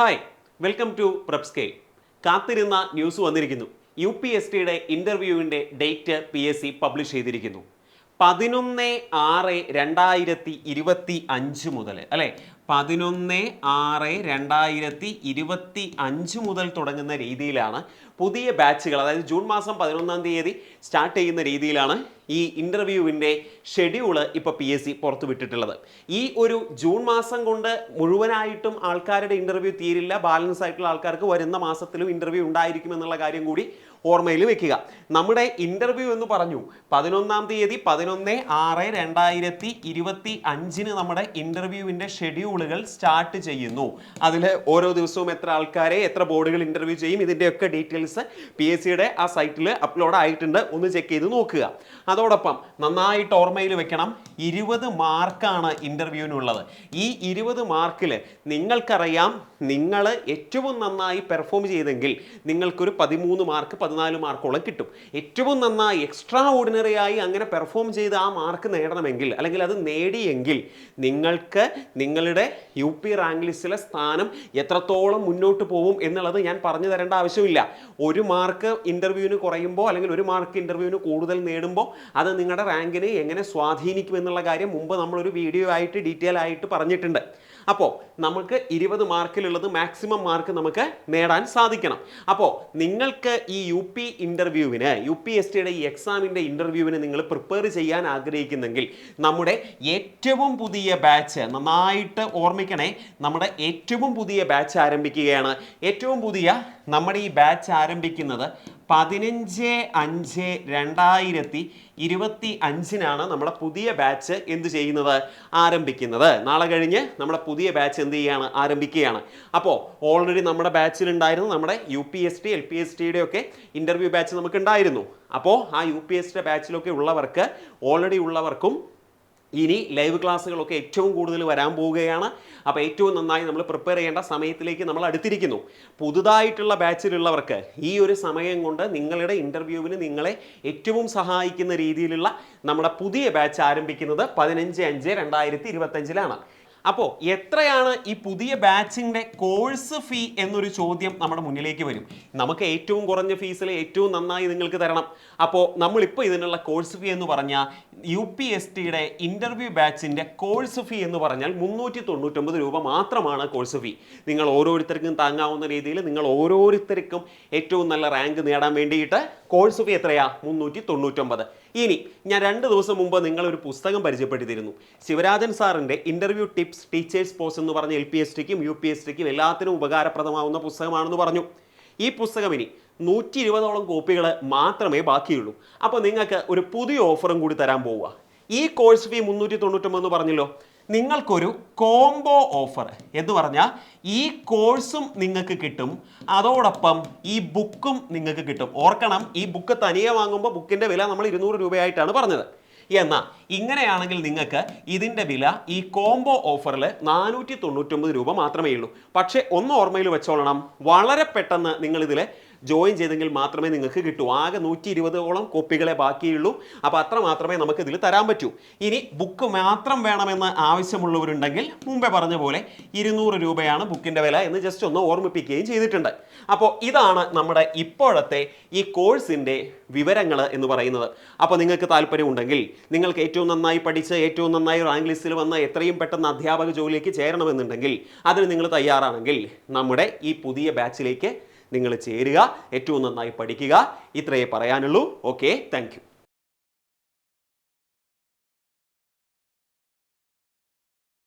Hi welcome to പ്രപ്സ്കെ കാത്തിരുന്ന news വന്നിരിക്കുന്നു. U P S ടിയുടെ ഇന്റർവ്യൂവിന്റെ date P S C publish ചെയ്തിരിക്കുന്നു. പതിനൊന്ന് ആറ് രണ്ടായിരത്തി ഇരുപത്തി അഞ്ച് മുതൽ അല്ലെ? പതിനൊന്ന് ആറ് രണ്ടായിരത്തി ഇരുപത്തി അഞ്ച് മുതൽ തുടങ്ങുന്ന രീതിയിലാണ് പുതിയ ബാച്ചുകൾ അതായത് ജൂൺ മാസം പതിനൊന്നാം തീയതി സ്റ്റാർട്ട് ചെയ്യുന്ന രീതിയിലാണ് ഈ ഇന്റർവ്യൂവിന്റെ ഷെഡ്യൂൾ ഇപ്പോൾ പി എസ് സി പുറത്തു വിട്ടിട്ടുള്ളത്. ഈ ഒരു ജൂൺ മാസം കൊണ്ട് മുഴുവനായിട്ടും ആൾക്കാരുടെ ഇന്റർവ്യൂ തീരില്ല ബാലൻസ് ആയിട്ടുള്ള ആൾക്കാർക്ക് വരുന്ന മാസത്തിലും ഇന്റർവ്യൂ ഉണ്ടായിരിക്കും എന്നുള്ള കാര്യം കൂടി ഓർമ്മയിൽ വെക്കുക. നമ്മുടെ ഇന്റർവ്യൂ എന്ന് പറഞ്ഞു പതിനൊന്നാം തീയതി പതിനൊന്ന് ആറ് രണ്ടായിരത്തി ഇരുപത്തി അഞ്ചിന് നമ്മുടെ ഇന്റർവ്യൂവിന്റെ ഷെഡ്യൂളുകൾ സ്റ്റാർട്ട് ചെയ്യുന്നു. അതിൽ ഓരോ ദിവസവും എത്ര ആൾക്കാരെ എത്ര ബോർഡുകൾ ഇന്റർവ്യൂ ചെയ്യും ഇതിന്റെയൊക്കെ ഡീറ്റെയിൽസ് പി എസ് സിയുടെ ആ സൈറ്റിൽ അപ്ലോഡ് ആയിട്ടുണ്ട്. ഒന്ന് ചെക്ക് ചെയ്ത് നോക്കുക. അതോടൊപ്പം നന്നായിട്ട് ഓർമ്മയിൽ വെക്കണം ഇരുപത് മാർക്കാണ് ഇന്റർവ്യൂവിനുള്ളത് ഈ ഇരുപത് മാർക്കിൽ നിങ്ങൾക്കറിയാം നിങ്ങൾ ഏറ്റവും നന്നായി പെർഫോം ചെയ്തെങ്കിൽ നിങ്ങൾക്കൊരു പതിമൂന്ന് മാർക്ക് പതിനാല് മാർക്കോളം കിട്ടും. ഏറ്റവും നന്നായി എക്സ്ട്രാ ഓർഡിനറി ആയി അങ്ങനെ പെർഫോം ചെയ്ത് ആ മാർക്ക് നേടണമെങ്കിൽ അല്ലെങ്കിൽ അത് നേടിയെങ്കിൽ നിങ്ങൾക്ക് നിങ്ങളുടെ യു പി റാങ്ക് ലിസ്റ്റിലെ സ്ഥാനം എത്രത്തോളം മുന്നോട്ട് പോകും എന്നുള്ളത് ഞാൻ പറഞ്ഞു തരേണ്ട ആവശ്യമില്ല. ഒരു മാർക്ക് ഇന്റർവ്യൂവിന് കുറയുമ്പോൾ അല്ലെങ്കിൽ ഒരു മാർക്ക് ഇന്റർവ്യൂവിന് കൂടുതൽ നേടുമ്പോൾ അത് നിങ്ങളുടെ റാങ്കിനെ എങ്ങനെ സ്വാധീനിക്കും എന്നുള്ള കാര്യം മുമ്പ് നമ്മളൊരു വീഡിയോ ആയിട്ട് ഡീറ്റെയിൽ ആയിട്ട് പറഞ്ഞിട്ടുണ്ട്. അപ്പോൾ നമുക്ക് ഇരുപത് മാർക്കിലുള്ളത് മാക്സിമം മാർക്ക് നമുക്ക് നേടാൻ സാധിക്കണം. അപ്പോൾ നിങ്ങൾക്ക് ഈ യു പി ഇന്റർവ്യൂവിന് യു പി എസ് ടിയുടെ ഈ എക്സാമിന്റെ ഇന്റർവ്യൂവിന് നിങ്ങൾ പ്രിപ്പയർ ചെയ്യാൻ ആഗ്രഹിക്കുന്നെങ്കിൽ നമ്മുടെ ഏറ്റവും പുതിയ ബാച്ച് നന്നായിട്ട് ഓർമ്മിക്കണേ നമ്മുടെ ഏറ്റവും പുതിയ ബാച്ച് ആരംഭിക്കുകയാണ്. ഏറ്റവും പുതിയ നമ്മുടെ ഈ ബാച്ച് ആരംഭിക്കുന്നത് പതിനഞ്ച് അഞ്ച് രണ്ടായിരത്തി ഇരുപത്തി അഞ്ചിനാണ് നമ്മുടെ പുതിയ ബാച്ച് എന്ത് ചെയ്യുന്നത്? ആരംഭിക്കുന്നത്. നാളെ കഴിഞ്ഞ് നമ്മുടെ പുതിയ ബാച്ച് എന്ത് ചെയ്യുകയാണ് ആരംഭിക്കുകയാണ്. അപ്പോൾ ഓൾറെഡി നമ്മുടെ ബാച്ചിലുണ്ടായിരുന്നു നമ്മുടെ U P S T L P S ടിയുടെ ഒക്കെ ഇന്റർവ്യൂ ബാച്ച് നമുക്ക് ഉണ്ടായിരുന്നു അപ്പോൾ ആ യു പി എസ് ടി ബാച്ചിലൊക്കെ ഉള്ളവർക്ക് ഓൾറെഡി ഉള്ളവർക്കും ഇനി ലൈവ് ക്ലാസ്സുകളൊക്കെ ഏറ്റവും കൂടുതൽ വരാൻ പോവുകയാണ്. അപ്പോൾ ഏറ്റവും നന്നായി നമ്മൾ പ്രിപ്പയർ ചെയ്യേണ്ട സമയത്തിലേക്ക് നമ്മൾ അടുത്തിരിക്കുന്നു. പുതുതായിട്ടുള്ള ബാച്ചിലുള്ളവർക്ക് ഈ ഒരു സമയം കൊണ്ട് നിങ്ങളുടെ ഇന്റർവ്യൂവിന് നിങ്ങളെ ഏറ്റവും സഹായിക്കുന്ന രീതിയിലുള്ള നമ്മുടെ പുതിയ ബാച്ച് ആരംഭിക്കുന്നത് പതിനഞ്ച് അഞ്ച് രണ്ടായിരത്തി ഇരുപത്തഞ്ചിലാണ്. അപ്പോൾ എത്രയാണ് ഈ പുതിയ ബാച്ചിന്റെ കോഴ്സ് ഫീ എന്നൊരു ചോദ്യം നമ്മുടെ മുന്നിലേക്ക് വരും. നമുക്ക് ഏറ്റവും കുറഞ്ഞ ഫീസിൽ ഏറ്റവും നന്നായി നിങ്ങൾക്ക് തരണം. അപ്പോൾ നമ്മളിപ്പോൾ ഇതിനുള്ള കോഴ്സ് ഫീ എന്ന് പറഞ്ഞാൽ യു പി എസ് ടിയുടെ ഇന്റർവ്യൂ ബാച്ചിന്റെ കോഴ്സ് ഫീ എന്ന് പറഞ്ഞാൽ മുന്നൂറ്റി തൊണ്ണൂറ്റൊമ്പത് രൂപ മാത്രമാണ് കോഴ്സ് ഫീ. നിങ്ങൾ ഓരോരുത്തർക്കും താങ്ങാവുന്ന രീതിയിൽ നിങ്ങൾ ഓരോരുത്തർക്കും ഏറ്റവും നല്ല റാങ്ക് നേടാൻ വേണ്ടിയിട്ട് കോഴ്സ് ഫീ എത്രയാണ് മുന്നൂറ്റി തൊണ്ണൂറ്റൊമ്പത് ഇനി ഞാൻ രണ്ട് ദിവസം മുമ്പ് നിങ്ങളൊരു പുസ്തകം പരിചയപ്പെടുത്തിയിരുന്നു ശിവരാജൻ സാറിന്റെ ഇന്റർവ്യൂ ടിപ്സ് ടീച്ചേഴ്സ് പോസ് എന്ന് പറഞ്ഞ എൽ പി എസ് ടിക്കും യു പി എസ് ടിക്കും എല്ലാത്തിനും ഉപകാരപ്രദമാവുന്ന പുസ്തകമാണെന്ന് പറഞ്ഞു. ഈ പുസ്തകം ഇനി നൂറ്റി ഇരുപതോളം കോപ്പികൾ മാത്രമേ ബാക്കിയുള്ളൂ. അപ്പോൾ നിങ്ങൾക്ക് ഒരു പുതിയ ഓഫറും കൂടി തരാൻ പോവുക. ഈ കോഴ്സ് ഫീ മുന്നൂറ്റി തൊണ്ണൂറ്റൊമ്പത് പറഞ്ഞല്ലോ. നിങ്ങൾക്കൊരു കോംബോ ഓഫർ എന്ന് പറഞ്ഞാൽ ഈ കോഴ്സും നിങ്ങൾക്ക് കിട്ടും അതോടൊപ്പം ഈ ബുക്കും നിങ്ങൾക്ക് കിട്ടും. ഓർക്കണം ഈ ബുക്ക് തനിയെ വാങ്ങുമ്പോൾ ബുക്കിന്റെ വില നമ്മൾ ഇരുന്നൂറ് രൂപയായിട്ടാണ് പറഞ്ഞത്. എന്നാൽ ഇങ്ങനെയാണെങ്കിൽ നിങ്ങൾക്ക് ഇതിന്റെ വില ഈ കോംബോ ഓഫറിൽ നാനൂറ്റി തൊണ്ണൂറ്റൊമ്പത് രൂപ മാത്രമേ ഉള്ളൂ. പക്ഷേ ഒന്ന് ഓർമ്മയിൽ വെച്ചോളണം. വളരെ പെട്ടെന്ന് നിങ്ങളിതിൽ ജോയിൻ ചെയ്തെങ്കിൽ മാത്രമേ നിങ്ങൾക്ക് കിട്ടൂ. ആകെ നൂറ്റി ഇരുപതോളം കോപ്പികളെ ബാക്കിയുള്ളൂ. അപ്പോൾ അത്ര മാത്രമേ നമുക്ക് ഇതിൽ തരാൻ പറ്റൂ. ഇനി ബുക്ക് മാത്രം വേണമെന്ന് ആവശ്യമുള്ളവരുണ്ടെങ്കിൽ മുമ്പേ പറഞ്ഞ പോലെ ഇരുന്നൂറ് രൂപയാണ് ബുക്കിന്റെ വില എന്ന് ജസ്റ്റ് ഒന്ന് ഓർമ്മിപ്പിക്കുകയും ചെയ്തിട്ടുണ്ട്. അപ്പോൾ ഇതാണ് നമ്മുടെ ഇപ്പോഴത്തെ ഈ കോഴ്സിന്റെ വിവരങ്ങൾ എന്ന് പറയുന്നത്. അപ്പോൾ നിങ്ങൾക്ക് താല്പര്യമുണ്ടെങ്കിൽ നിങ്ങൾക്ക് ഏറ്റവും നന്നായി പഠിച്ച് ഏറ്റവും നന്നായി റാങ്ക് ലിസ്റ്റിൽ വന്ന എത്രയും പെട്ടെന്ന് അധ്യാപക ജോലിയിലേക്ക് ചേരണമെന്നുണ്ടെങ്കിൽ അതിന് നിങ്ങൾ തയ്യാറാണെങ്കിൽ നമ്മുടെ ഈ പുതിയ ബാച്ചിലേക്ക് നിങ്ങൾ ചേരുക. ഏറ്റവും നന്നായി പഠിക്കുക. ഇത്രയേ പറയാനുള്ളൂ. Okay thank